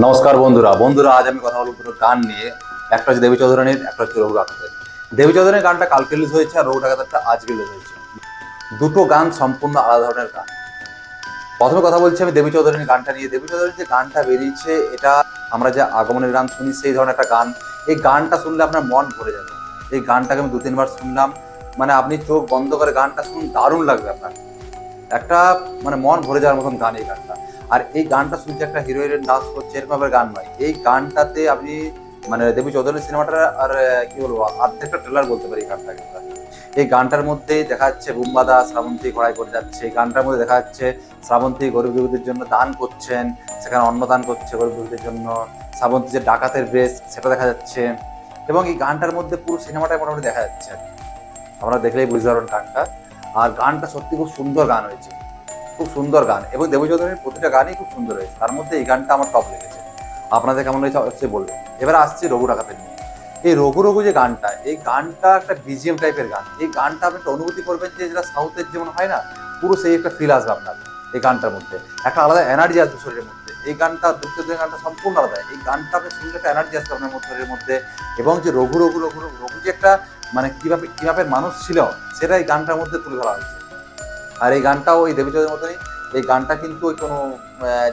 নমস্কার বন্ধুরা বন্ধুরা, আজ আমি কথা বলব দুটো গান নিয়ে। একটা হচ্ছে দেবী চৌধুরানীর একটা হচ্ছে রঘু ডাকাতের দেবী চৌধুরানীর গানটা কালকে রিলিজ হয়েছে আর রঘু ডাকাতেরটা আজকে রিলিজ হয়েছে। দুটো গান সম্পূর্ণ আলাদা ধরনের গান। প্রথমে কথা বলছি আমি দেবী চৌধুরানীর গানটা নিয়ে। দেবী চৌধুরীর যে গানটা বেরিয়েছে, এটা আমরা যে আগমনের গান শুনি, সেই ধরনের একটা গান। এই গানটা শুনলে আপনার মন ভরে যাবে। এই গানটাকে আমি দু তিনবার শুনলাম। মানে আপনি চোখ বন্ধ করে গানটা শুনুন, দারুণ লাগবে আপনার। একটা মানে মন ভরে যাওয়ার মতন গান এই গানটা। আর এই গানটা শুনছে একটা হিরো হিরোইন ডান্স করছে, এরকম গান নয় এই গানটাতে আপনি মানে দেবী চৌধুরী সিনেমাটার আর, কি বলব অর্ধেকটা ট্রেলার বলতে পারি এই গানটাকে এই গানটার মধ্যে দেখা যাচ্ছে বুম্বাদা শ্রাবন্তী ঘোড়ায় করে যাচ্ছে। এই গানটার মধ্যে দেখা যাচ্ছে শ্রাবন্তী গরিব দুঃখীদের জন্য দান করছেন, সেখানে অন্নদান করছে গরিব দুঃখীদের জন্য। শ্রাবন্তী যে ডাকাতের বেশ, সেটা দেখা যাচ্ছে। এবং এই গানটার মধ্যে পুরো সিনেমাটাই মোটামুটি দেখা যাচ্ছে। আমরা দেখলেই বুঝতে পারবেন গানটা। আর গানটা সত্যি খুব সুন্দর গান হয়েছে। খুব সুন্দর গান এবং দেবী চৌধুরীর প্রতিটা গানই খুব সুন্দর হয়েছে। তার মধ্যে এই গানটা আমার টপ লেগেছে। আপনাদের কেমন হয়েছে অবশ্যই বলবেন। এবার আসছি রঘু ডাকাতের নিয়ে। এই রঘু রঘু যে গানটা, এই গানটা একটা বিজিএম টাইপের গান। এই গানটা আপনি একটা অনুভূতি করবেন যে যেটা সাউথের যেমন হয় না, পুরো সেই একটা ফিল আসবে আপনার এই গানটার মধ্যে। একটা আলাদা এনার্জি আসবে শরীরের মধ্যে। এই গানটা, দুঃখ দুঃখের গানটা সম্পূর্ণ আলাদা। এই গানটা আপনি শুনলে একটা এনার্জি আসবে আপনার শরীরের মধ্যে। এবং যে রঘু রঘু রঘু রঘু রঘু যে একটা মানে কীভাবে কীভাবে মানুষ ছিল, সেটা এই গানটার মধ্যে তুলে ধরা হয়েছে। আর এই গানটাও ওই দেবী চৌধুরীর মতনই। এই গানটা কিন্তু ওই কোনো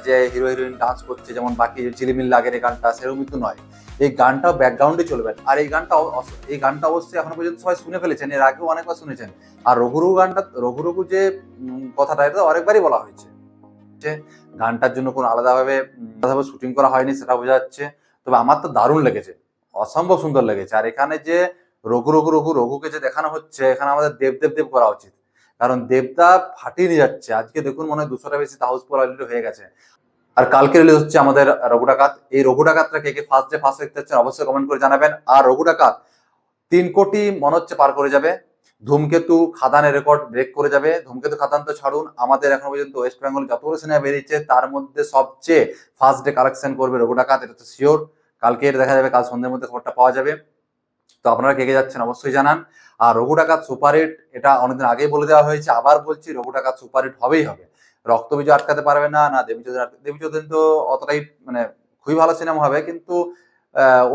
যে হিরো হিরোইন ডান্স করছে, যেমন বাকি চিলিমিল লাগের এই গানটা সেরকম কিন্তু নয়। এই গানটাও ব্যাকগ্রাউন্ডে চলবে। আর এই গানটা এই গানটা অবশ্যই এখনও পর্যন্ত সবাই শুনে ফেলেছেন, এর আগেও অনেকবার শুনেছেন। আর রঘুরঘু গানটা রঘুরঘু যে কথাটা এটা অনেকবারই বলা হয়েছে। যে গানটার জন্য কোনো আলাদাভাবে আলাদাভাবে শুটিং করা হয়নি, সেটা বোঝা যাচ্ছে। তবে আমার তো দারুণ লেগেছে। অসম্ভব সুন্দর লেগেছে। আর এখানে যে রঘু রঘু রঘু, রঘুকে যে দেখানো হচ্ছে, এখানে আমাদের দেব দেব দেব করা উচিত। কারণ দেবদা ফাটিয়ে নিয়ে যাচ্ছে। আজকে দেখুন মনে হয় দুশোটা বেশি হাউসফুল অলরেডি হয়ে গেছে। আর কালকে রিলিজ হচ্ছে আমাদের রঘু ডাকাত। এই রঘু ডাকাতটা কে কে ফার্স্ট ডে ফার্স্ট দেখতে হচ্ছে অবশ্যই কমেন্ট করে জানাবেন। আর রঘু ডাকাত, তিন কোটি মনে হচ্ছে পার করে যাবে। ধূমকেতু খাদানের রেকর্ড ব্রেক করে যাবে। ধূমকেতু খাদান তো ছাড়ুন। আমাদের এখন পর্যন্ত ওয়েস্ট বেঙ্গল যতগুলো সিনেমা বেরিয়েছে, তার মধ্যে সবচেয়ে ফার্স্ট ডে কালেকশন করবে রঘু ডাকাত, এটা তো শিওর কালকে দেখা যাবে, কাল সন্ধ্যের মধ্যে খবরটা পাওয়া যাবে। তো আপনারা কে কে যাচ্ছেন অবশ্যই জানান। আর রঘু ডাকাত সুপার হিট, এটা অনেকদিন আগেই বলে দেওয়া হয়েছে, আবার বলছি রঘু ডাকাত সুপার হিট হবেই হবে। রক্তবীজ আটকাতে পারবে না না দেবী চৌধুরী দেবী চৌধুরী তো অতটাই মানে খুবই ভালো সিনেমা হবে, কিন্তু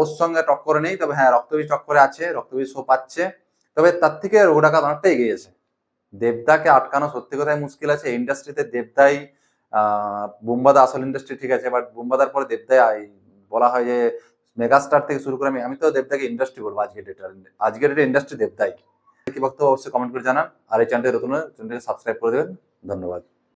ওর সঙ্গে টক্করে নেই, তবে হ্যাঁ রক্তবীজ টক্করে আছে রক্তবীজ শো পাচ্ছে। তবে তার থেকে রঘু ডাকাত অনেকটা এগিয়ে গেছে। দেবদাকে আটকানো সত্যি কথাই মুশকিল আছে ইন্ডাস্ট্রিতে দেবদাই বুম্বাদা আসল ইন্ডাস্ট্রি ঠিক আছে বাট বুম্বাদার পরে দেবদাই বলা হয় যে মেগাস্টার থেকে শুরু করে আমি আমি তো দেবদাকে ইন্ডাস্ট্রি বলব আজকে ডেটার আজকে ডেটা ইন্ডাস্ট্রি দেবদাই। কি বক্তব্য অবশ্যই কমেন্ট করে জানান, আর এই চ্যানেলটি নতুন চ্যানেলটি সাবস্ক্রাইব করে দেবেন। ধন্যবাদ।